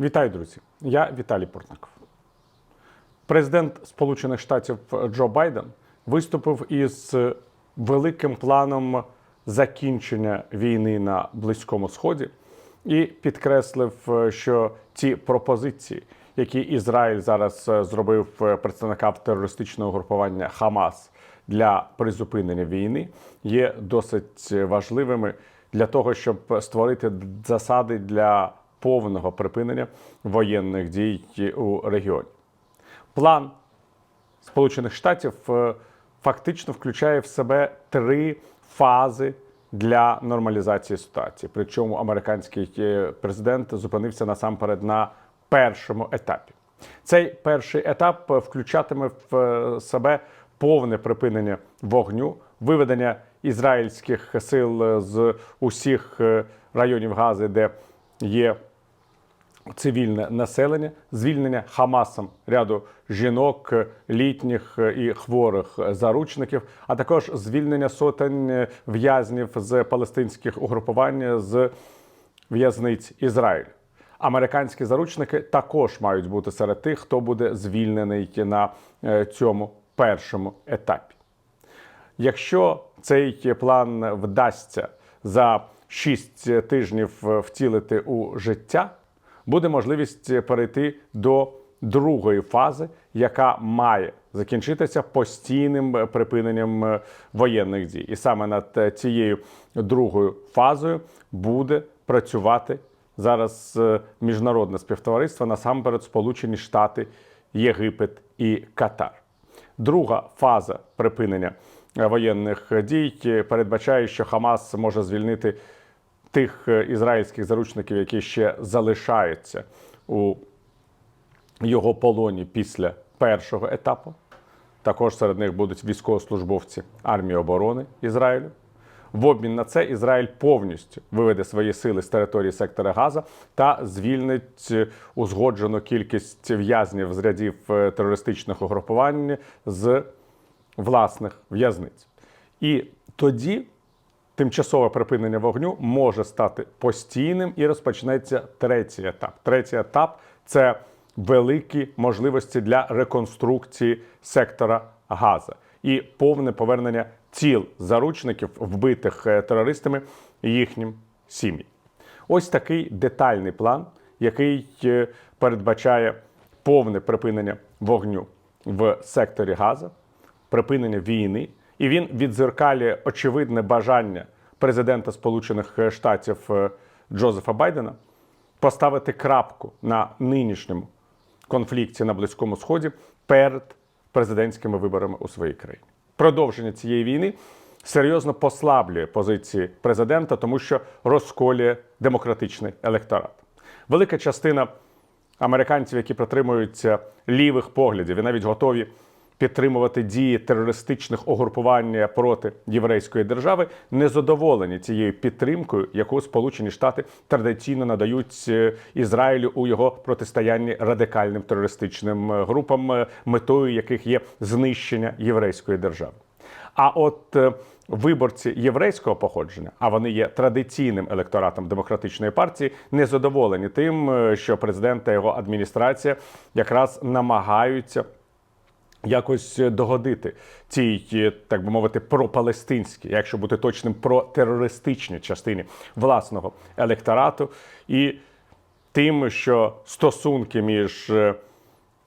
Вітаю, друзі! Я Віталій Портников. Президент Сполучених Штатів Джо Байден виступив із великим планом закінчення війни на Близькому Сході і підкреслив, що ті пропозиції, які Ізраїль зараз зробив представникам терористичного групування Хамас для призупинення війни, є досить важливими для того, щоб створити засади для повного припинення воєнних дій у регіоні. План Сполучених Штатів е, фактично включає в себе три фази для нормалізації ситуації. Причому американський е, президент зупинився насамперед на першому етапі. Цей перший етап включатиме в е, себе повне припинення вогню, виведення ізраїльських сил з усіх районів Гази, де є цивільне населення, звільнення Хамасом ряду жінок, літніх і хворих заручників, а також звільнення сотень в'язнів з палестинських угрупувань з в'язниць Ізраїлю. Американські заручники також мають бути серед тих, хто буде звільнений на е, цьому першому етапі. Якщо цей план вдасться за 6 тижнів втілити у життя, буде можливість перейти до другої фази, яка має закінчитися постійним припиненням воєнних дій. І саме над цією другою фазою буде працювати зараз е, міжнародне співтовариство, насамперед Сполучені Штати, Єгипет і Катар. Друга фаза припинення е, воєнних дій передбачає, що Хамас може звільнити тих е, ізраїльських заручників, які ще залишаються у його полоні після першого етапу. Також серед них будуть військовослужбовці армії оборони Ізраїлю. В обмін на це Ізраїль повністю виведе свої сили з території сектора Газа та звільнить узгоджену кількість в'язнів з рядів е, терористичних угрупувань з власних в'язниць. І тоді тимчасове припинення вогню може стати постійним і розпочнеться третій етап. Третій етап це великі можливості для реконструкції сектора Газа і повне повернення тіл заручників, вбитих е, терористами їхнім сім'ям. Ось такий детальний план, який е, передбачає повне припинення вогню в секторі Газа, припинення війни, і він відзеркалює очевидне бажання президента Сполучених Штатів е, Джозефа Байдена поставити крапку на нинішньому конфлікті на Близькому Сході перед президентськими виборами у своїй країні. Продовження цієї війни серйозно послаблює позиції президента, тому що розколює демократичний електорат. Велика частина американців, які притримуються лівих поглядів і навіть готові підтримувати дії терористичних угрупувань проти єврейської держави, не задоволені цією підтримкою, яку Сполучені Штати традиційно надають е, Ізраїлю у його протистоянні радикальним терористичним е, групам, е, метою яких є знищення єврейської держави. А от виборці єврейського походження, а вони є традиційним електоратом демократичної партії, не задоволені тим, що президент та його адміністрація якраз намагаються. Якось догодити цій, е, так би мовити, пропалестинській, якщо бути точним, протерористичній частині власного електорату, і тим, що стосунки між е,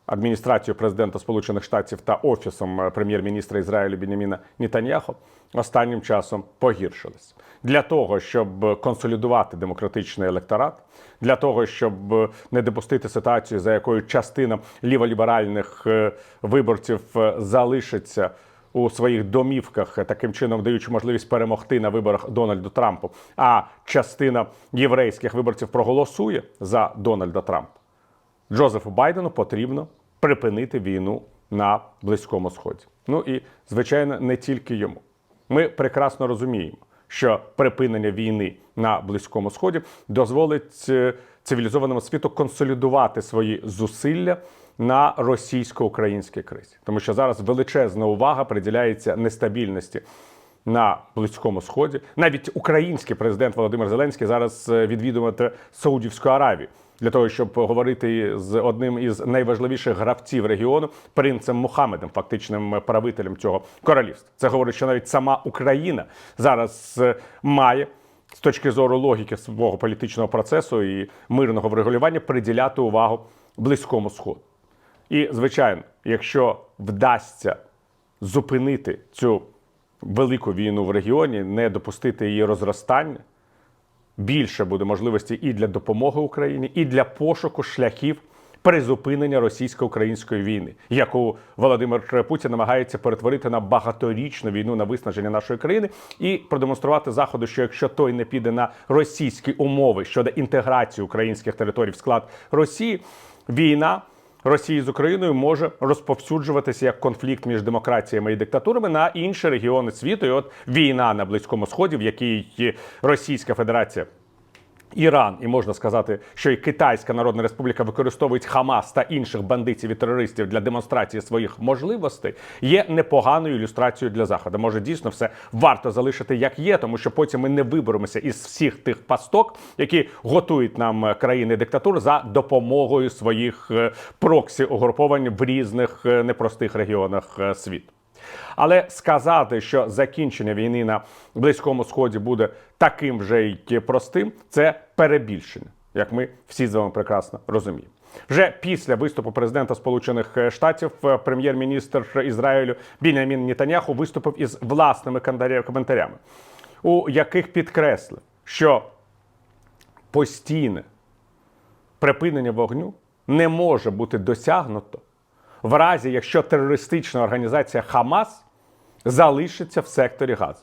адміністрацією президента Сполучених Штатів та офісом е, прем'єр-міністра Ізраїлю Бініміна Нетаньяхо останнім часом погіршились. Для того щоб консолідувати демократичний електорат, для того щоб не допустити ситуацію, за якою частина ліволіберальних е, виборців е, залишиться. У своїх домівках таким чином даючи можливість перемогти на виборах Дональду Трампу, а частина єврейських виборців проголосує за Дональда Трампа. Джозефу Байдену потрібно припинити війну на Близькому Сході. Ну і звичайно, не тільки йому. Ми прекрасно розуміємо, що припинення війни на Близькому Сході дозволить е, цивілізованому світу консолідувати свої зусилля на російсько-українській кризі, тому що зараз величезна увага приділяється нестабільності на Близькому Сході. Навіть український президент Володимир Зеленський зараз е, відвідувати Саудівську Аравію для того, щоб говорити з одним із найважливіших гравців регіону, принцем Мухаммедом, фактичним правителем цього королівства. Це говорить, що навіть сама Україна зараз е, має. З точки зору логіки свого політичного процесу і мирного врегулювання приділяти увагу близькому сходу. І, звичайно, якщо вдасться зупинити цю велику війну в регіоні, не допустити її розростання, більше буде можливості і для допомоги Україні, і для пошуку шляхів призупинення російсько-української війни, яку Володимир Путін намагається перетворити на багаторічну війну на виснаження нашої країни, і продемонструвати заходу, що якщо той не піде на російські умови щодо інтеграції українських територій в склад Росії, війна. Росії з Україною може розповсюджуватися як конфлікт між демократіями і диктатурами на інші регіони світу. І от війна на Близькому Сході, в якій Російська Федерація. Іран, і можна сказати, що і Китайська Народна Республіка використовують Хамас та інших бандитів і терористів для демонстрації своїх можливостей, є непоганою ілюстрацією для заходу. Може, дійсно все варто залишити як є, тому що потім ми не виберемося із всіх тих пасток, які готують нам країни диктатур за допомогою своїх е, проксі угруповань в різних е, непростих регіонах е, світу. Але сказати, що закінчення війни на Близькому Сході буде таким вже й простим, це перебільшення, як ми всі з вами прекрасно розуміємо. Вже після виступу президента Сполучених Штатів е, прем'єр-міністр Ізраїлю Бінямін Нетаньяху виступив із власними коментарями, у яких підкреслив, що постійне припинення вогню не може бути досягнуто в разі, якщо терористична організація Хамас залишиться в секторі Газу.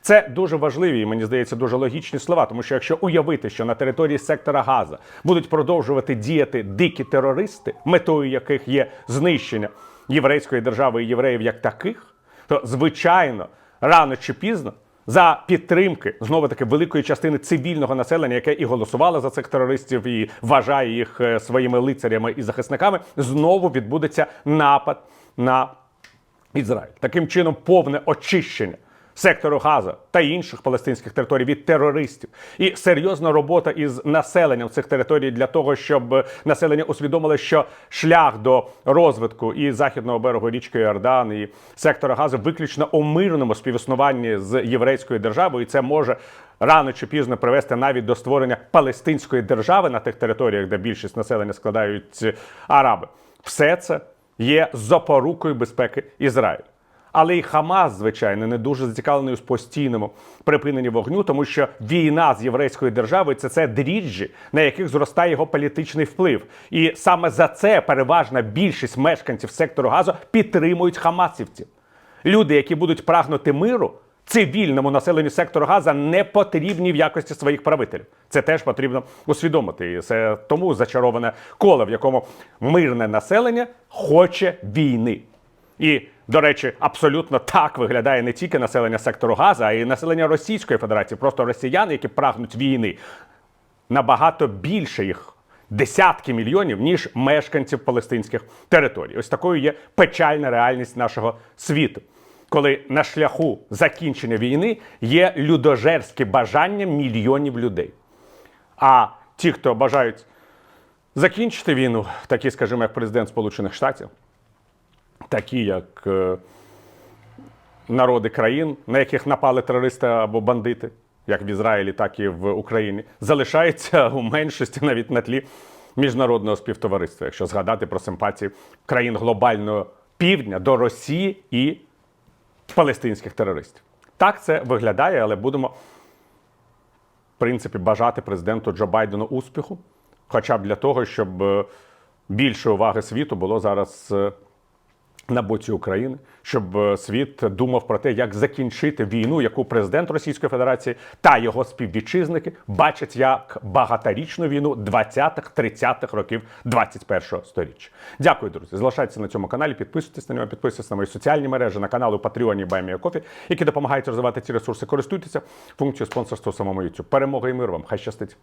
Це дуже важливі і мені здається дуже логічні слова, тому що якщо уявити, що на території сектора Газа будуть продовжувати діяти дикі терористи, метою яких є знищення єврейської держави і євреїв як таких, то звичайно рано чи пізно за підтримки знову таки великої частини цивільного населення, яке і голосувало за цих терористів, і вважає їх е, своїми лицарями і захисниками, знову відбудеться напад на Ізраїль. Таким чином, повне очищення сектору Газа та інших палестинських територій від терористів, і серйозна робота із населенням цих територій для того, щоб населення усвідомило, що шлях до розвитку і західного берегу річки Йордан, і сектора Газу виключно у мирному співіснуванні з єврейською державою, і це може. Рано чи пізно привести навіть до створення палестинської держави на тих територіях, де більшість населення складають араби. Все це є запорукою безпеки Ізраїлю. Але і Хамас, звичайно, не дуже зацікавлений у постійному припиненні вогню, тому що війна з єврейською державою це це дріжджі, на яких зростає його політичний вплив. І саме за це переважна більшість мешканців сектору газу підтримують хамасівців. Люди, які будуть прагнути миру, цивільному населенню сектору Газа не потрібні в якості своїх правителів. Це теж потрібно усвідомити. І це тому зачароване коло, в якому мирне населення хоче війни. І, до речі, абсолютно так виглядає не тільки населення сектору Газа, а й населення Російської Федерації, просто росіяни, які прагнуть війни. Набагато більше їх. Десятки мільйонів, ніж мешканців палестинських територій. Ось такою є печальна реальність нашого світу, коли на шляху закінчення війни є людожерське бажання мільйонів людей. А ті, хто бажають закінчити війну, такі, скажімо, як президент Сполучених Штатів, такі як е, народи країн, на яких напали терористи або бандити, як в Ізраїлі, так і в Україні, залишаються у меншості навіть на тлі міжнародного співтовариства, якщо згадати про симпатії країн глобального півдня до Росії і палестинських терористів. Так це виглядає, але будемо, в принципі, бажати президенту Джо Байдену успіху, хоча б для того, щоб е, більше уваги світу було зараз. На боці України, щоб е, світ думав про те, як закінчити війну, яку президент Російської Федерації та його співвітчизники бачать як багаторічну війну 20-х, 30-х років 21-го сторіччя. Дякую, друзі. Залишайтеся на цьому каналі, підписуйтесь на нього, підписуйтесь на мої соціальні мережі, на канали у Патреоні Баймія які допомагають розвивати ці ресурси. Користуйтеся функцією спонсорства у самому YouTube. Перемоги і миру вам! Хай щастить!